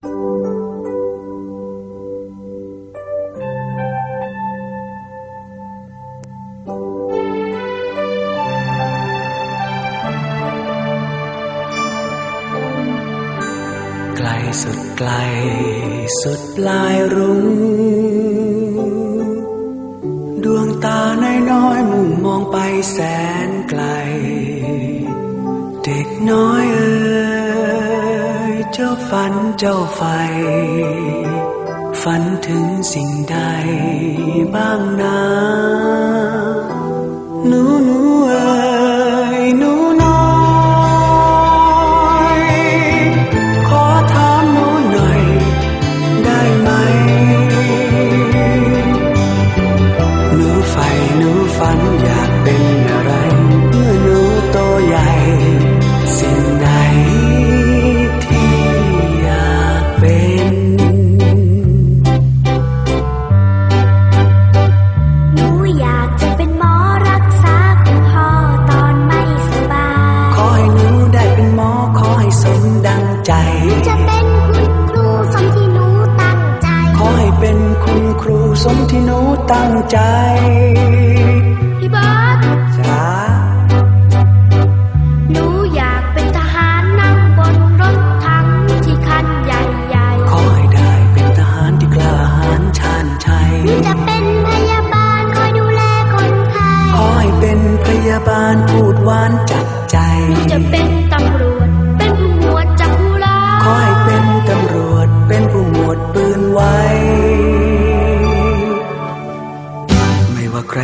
ไกลสุดไกลสุดปลายรุ้งดวงตาน้อยๆมุ่งมองไปแสนไกล เด็กน้อยเอ๋ย เจ้าฝันเจ้าไฟ ฝันถึงสิ่งใดบ้างนะหนูหนู จะเป็นคุณครูสมที่หนูตั้งใจ ขอให้เป็นคุณครูสมที่หนูตั้งใจ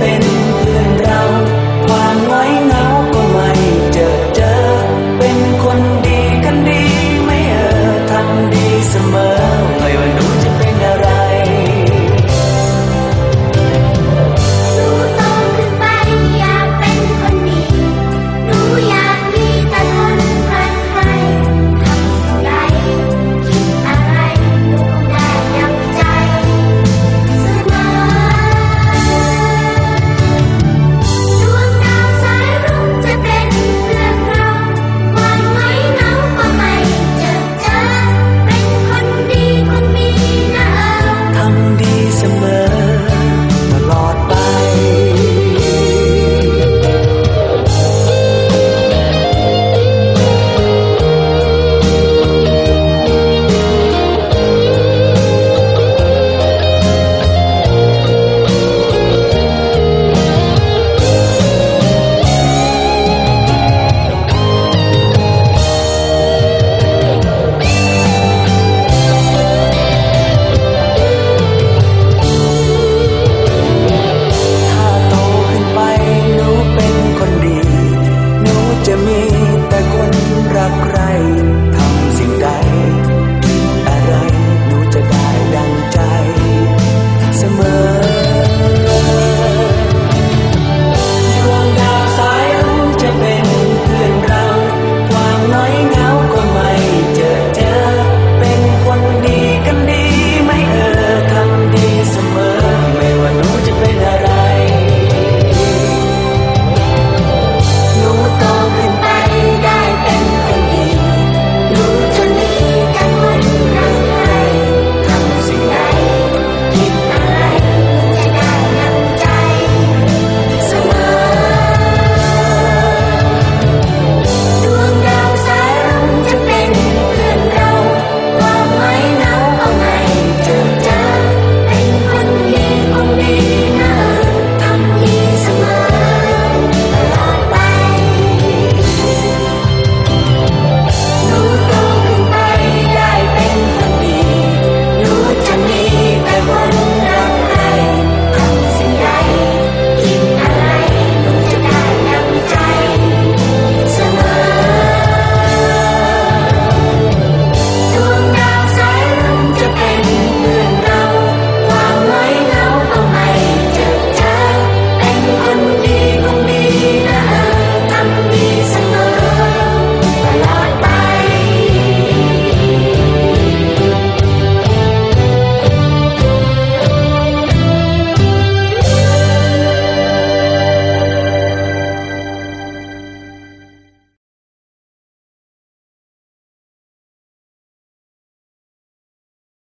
open จะมีแต่คนรักใครทำสิ่งใด